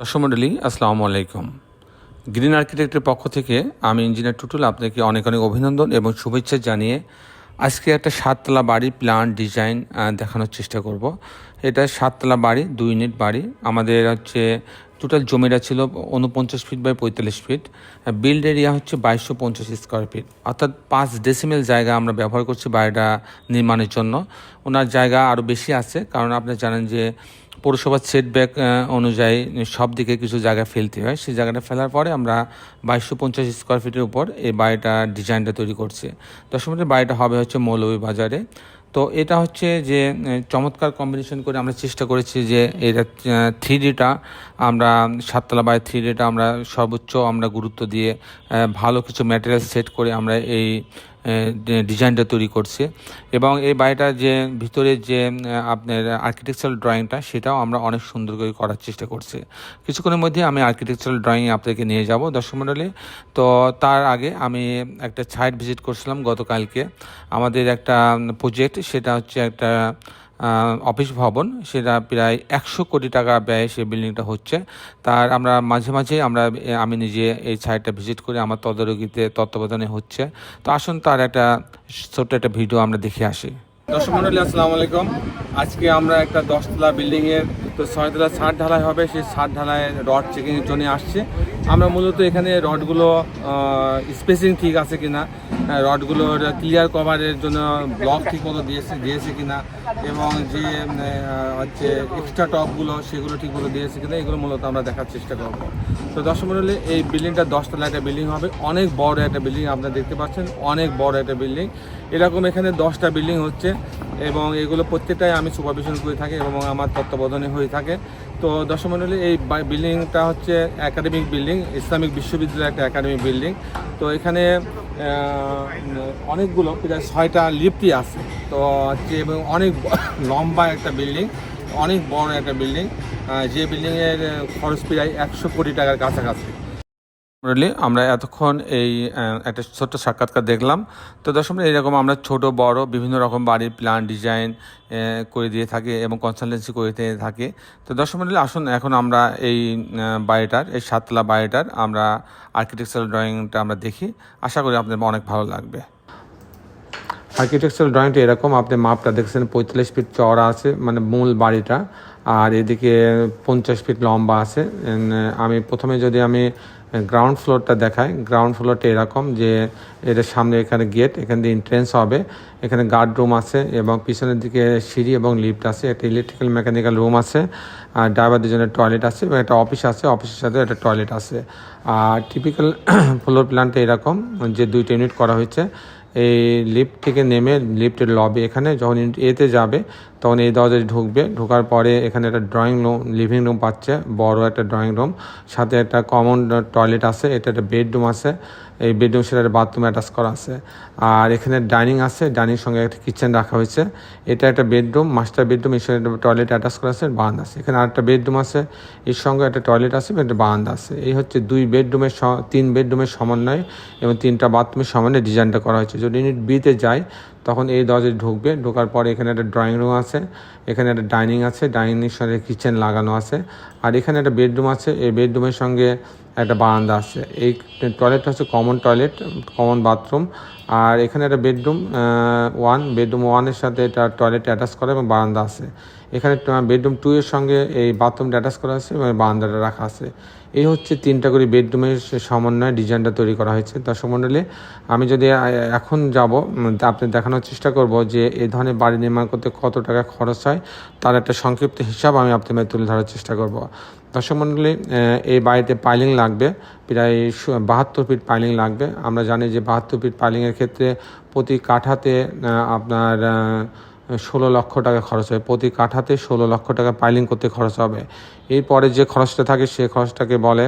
দর্শকমণ্ডলী আসসালামু আলাইকুম। গ্রিন আর্কিটেক্টের পক্ষ থেকে আমি ইঞ্জিনিয়ার টুটুল আপনাকে অনেক অনেক অভিনন্দন এবং শুভেচ্ছা জানিয়ে আজকে একটা সাততলা বাড়ি প্ল্যান ডিজাইন দেখানোর চেষ্টা করব। এটা সাততলা বাড়ি, দুই ইউনিট বাড়ি। আমাদের হচ্ছে টোটাল জমিটা ছিল উনপঞ্চাশ ফিট বাই পঁয়তাল্লিশ ফিট বিল্ড এরিয়া হচ্ছে বাইশশো পঞ্চাশ স্কোয়ার ফিট অর্থাৎ পাঁচ ডেসিমেল জায়গা আমরা ব্যবহার করছি বাড়িটা নির্মাণের জন্য। ওনার জায়গা আরও বেশি আছে, কারণ আপনি জানেন যে পৌরসভার সেটব্যাক অনুযায়ী সব দিকে কিছু জায়গা ফেলতে হয়। সেই জায়গাটা ফেলার পরে আমরা বাইশশো পঞ্চাশ স্কোয়ার ফিটের উপর এই বাড়িটা ডিজাইনটা তৈরি করছি। দশমিকের বাড়িটা হবে হচ্ছে মৌলভী বাজারে। তো এটা হচ্ছে যে চমৎকার কম্বিনেশন করে আমরা চেষ্টা করেছি যে এটা থ্রি ডিটা আমরা, সাততলা বাই থ্রি ডিটা আমরা সর্বোচ্চ আমরা গুরুত্ব দিয়ে ভালো কিছু ম্যাটেরিয়াল সেট করে আমরা এই ডিজাইনটা তৈরি করছে। এবং এই বাড়িটার যে ভিতরে যে আপনার আর্কিটেকচারাল ড্রয়িংটা সেটাও আমরা অনেক সুন্দর করে করার চেষ্টা করছি। কিছুক্ষণের মধ্যে আমি আর্কিটেকচারাল ড্রয়িং আপনাকে নিয়ে যাব, দর্শক মণ্ডলে তো তার আগে আমি একটা সাইট ভিজিট করছিলাম গতকালকে। আমাদের একটা প্রজেক্ট সেটা হচ্ছে একটা অফিস ভবন, সেটা প্রায় একশো কোটি টাকা ব্যয়ে সেই বিল্ডিংটা হচ্ছে। তার আমরা মাঝে মাঝে আমরা আমি নিজে এই সাইটটা ভিজিট করে, আমার তদারকিতে তত্ত্বাবধানে হচ্ছে। তো আসুন তার একটা ছোট্ট একটা ভিডিও আমরা দেখে আসি। দর্শক মন্ডলী, আসসালামু আলাইকুম। আজকে আমরা একটা দশতলা বিল্ডিংয়ের, তো ছয়তলা ছাদ ঢালাই হবে, সেই ছাদ ঢালাই রড চেকিংয়ের জন্য আসছে। আমরা মূলত এখানে রডগুলো স্পেসিং ঠিক আছে কিনা রডগুলোর ক্লিয়ার কভারের জন্য ব্লক ঠিক মতো দিয়েছে দিয়েছে কিনা এবং যে হচ্ছে এক্সট্রা টপগুলো সেগুলো ঠিক মতো দিয়েছে কিনা, এগুলো মূলত আমরা দেখার চেষ্টা করব। তো দর্শক মন্ডলী, এই বিল্ডিংটা দশতলা একটা বিল্ডিং হবে, অনেক বড় একটা বিল্ডিং আপনারা দেখতে পাচ্ছেন, অনেক বড় একটা বিল্ডিং এরকম এখানে দশটা বিল্ডিং হচ্ছে। এবং এগুলো প্রত্যেকটাই আমি সুপারভিশন করে থাকি এবং আমার তত্ত্বাবধানে হয়ে থাকে। তো দর্শক মন্ডলী, এই বিল্ডিংটা হচ্ছে একাডেমিক বিল্ডিং ইসলামিক বিশ্ববিদ্যালয়ের একটা একাডেমিক বিল্ডিং তো এখানে অনেকগুলো, প্রায় ছয়টা লিফটই আছে। তো হচ্ছে এবং অনেক লম্বা একটা বিল্ডিং অনেক বড় একটা বিল্ডিং যে বিল্ডিংয়ের খরচ প্রায় একশো কোটি টাকার কাছাকাছি। রিলি আমরা এতক্ষণ এই একটা ছোট্ট সাক্ষাৎকার দেখলাম। তো দর্শক এইরকম আমরা ছোট, বড়, বিভিন্ন রকম বাড়ির প্ল্যান ডিজাইন করে দিয়ে থাকি এবং কনসালটেন্সি করে দিয়ে থাকি। তো মন্ডলী, আসুন, এখন আমরা এই বাড়িটার, এই সাততলা বাড়িটার আমরা আর্কিটেকচারাল ড্রয়িংটা আমরা দেখি। আশা করি আপনাদের অনেক ভালো লাগবে। আর্কিটেকচারাল ড্রয়িংটা এরকম, আপনি মাপটা দেখছেন, পঁয়তাল্লিশ ফিট চওড়া আছে মানে মূল বাড়িটা। আর এদিকে পঞ্চাশ ফিট লম্বা আছে। আমি প্রথমে যদি আমি গ্রাউন্ড ফ্লোরটা দেখায়। গ্রাউন্ড ফ্লোরটা এরকম যে এটা সামনে এখানে গেট এখান দিয়ে এন্ট্রেন্স হবে। এখানে গার্ড রুম আছে এবং পিছনের দিকে সিঁড়ি এবং লিফট আছে। একটা ইলেকট্রিক্যাল মেকানিক্যাল রুম আছে, আর ড্রাইভার দুজনের টয়লেট আছে এবং একটা অফিস আছে। অফিসের সাথে একটা টয়লেট আছে। আর টিপিক্যাল ফ্লোর প্ল্যানটা এরকম যে দুইটা ইউনিট করা হয়েছে। এই লিফট থেকে নেমে লিফটের লবি এখানে, যখন এতে যাবে, তখন এই দরজায় ঢুকবে। ঢোকার পরে এখানে একটা ড্রয়িং রুম লিভিং রুম পাচ্ছে, বড় একটা ড্রয়িং রুম সাথে একটা কমন টয়লেট আছে, এটা একটা বেডরুম আছে। এই বেডরুম সেটা একটা বাথরুম অ্যাটাচ করা আছে। আর এখানে ডাইনিং আছে ডাইনিং সঙ্গে একটা কিচেন রাখা হয়েছে। এটা একটা বেডরুম মাস্টার বেডরুম এর সঙ্গে একটা টয়লেট অ্যাটাচ করা আছে বারান্দা আছে। এখানে আরেকটা বেডরুম আছে, এর সঙ্গে একটা টয়লেট আছে, এবং একটা বারান্দা আছে। এই হচ্ছে দুই বেডরুমের তিন বেডরুমের সমন্বয়ে এবং তিনটা বাথরুমের সমন্বয়ে ডিজাইনটা করা হয়েছে। যদি ইউনিট বিতে যায়, তখন এই দরজায় ঢুকবে, ঢোকার পরে এখানে একটা ড্রয়িং রুম আছে, এখানে একটা ডাইনিং আছে ডাইনিংয়ের সঙ্গে কিচেন লাগানো আছে, আর এখানে একটা বেডরুম আছে, এই বেডরুমের সঙ্গে একটা বারান্দা আছে। এই টয়লেটটা হচ্ছে কমন টয়লেট কমন বাথরুম আর এখানে একটা বেডরুম ওয়ান বেডরুম ওয়ানের সাথে এটা টয়লেট অ্যাটাচ করা এবং বারান্দা আছে। এখানে বেডরুম টু এর সঙ্গে এই বাথরুমটা অ্যাটাচ করা আছে এবং বারান্দাটা রাখা আছে। এই হচ্ছে তিনটা করে বেডরুমের সমন্বয়ে ডিজাইনটা তৈরি করা হয়েছে। দর্শক মণ্ডলী আমি যদি এখন যাব আপনি দেখানোর চেষ্টা করব যে এই ধরনের বাড়ি নির্মাণ করতে কত টাকা খরচ হয়, তার একটা সংক্ষিপ্ত হিসাব আমি আপনাদের তুলে ধরার চেষ্টা করব। দর্শক মণ্ডলী এই বাড়িতে পাইলিং লাগবে, প্রায় বাহাত্তর ফিট পাইলিং লাগবে। আমরা জানি যে বাহাত্তর ফিট পাইলিংয়ের ক্ষেত্রে প্রতি কাঠাতে আপনার ষোলো লক্ষ টাকা খরচ হয়। প্রতি কাঠাতে ষোলো লক্ষ টাকা পাইলিং করতে খরচ হবে। এরপরে যে খরচটা থাকে, সে খরচটাকে বলে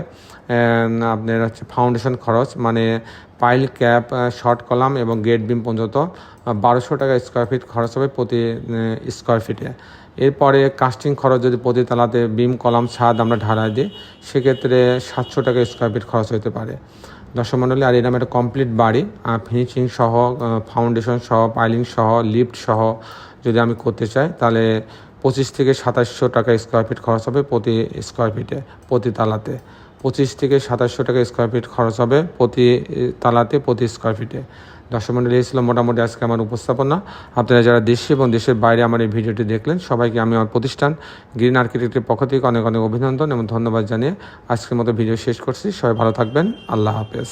আপনার হচ্ছে ফাউন্ডেশন খরচ মানে পাইল ক্যাপ শর্ট কলাম এবং গেট বিম পর্যন্ত বারোশো টাকা স্কোয়ার ফিট খরচ হবে প্রতি স্কোয়ার ফিটে এরপরে কাস্টিং খরচ যদি প্রতি তালাতে বিম কলাম ছাদ আমরা ঢালাই দিই, সেক্ষেত্রে সাতশো টাকা স্কোয়ার ফিট খরচ হতে পারে। দর্শক মণ্ডলী আর এরকম একটা কমপ্লিট বাড়ি ফিনিশিং সহ ফাউন্ডেশন সহ পাইলিং সহ লিফ্ট সহ যদি আমি করতে চাই, তাহলে পঁচিশ থেকে সাতাশশো টাকা স্কোয়ার ফিট খরচ হবে প্রতি স্কোয়ার ফিটে প্রতি তালাতে। পঁচিশ থেকে সাতাশশো টাকা স্কোয়ার ফিট খরচ হবে প্রতি তালাতে প্রতি স্কোয়ার ফিটে দর্শক মন্ডলী মোটামুটি আজকে আমার উপস্থাপনা। আপনারা যারা দেশে এবং দেশের বাইরে আমার এই ভিডিওটি দেখলেন, সবাইকে আমি আমার প্রতিষ্ঠান গ্রিন আর্কিটেক্টের পক্ষ থেকে অনেক অনেক অভিনন্দন এবং ধন্যবাদ জানিয়ে আজকের মতো ভিডিও শেষ করছি। সবাই ভালো থাকবেন। আল্লাহ হাফেজ।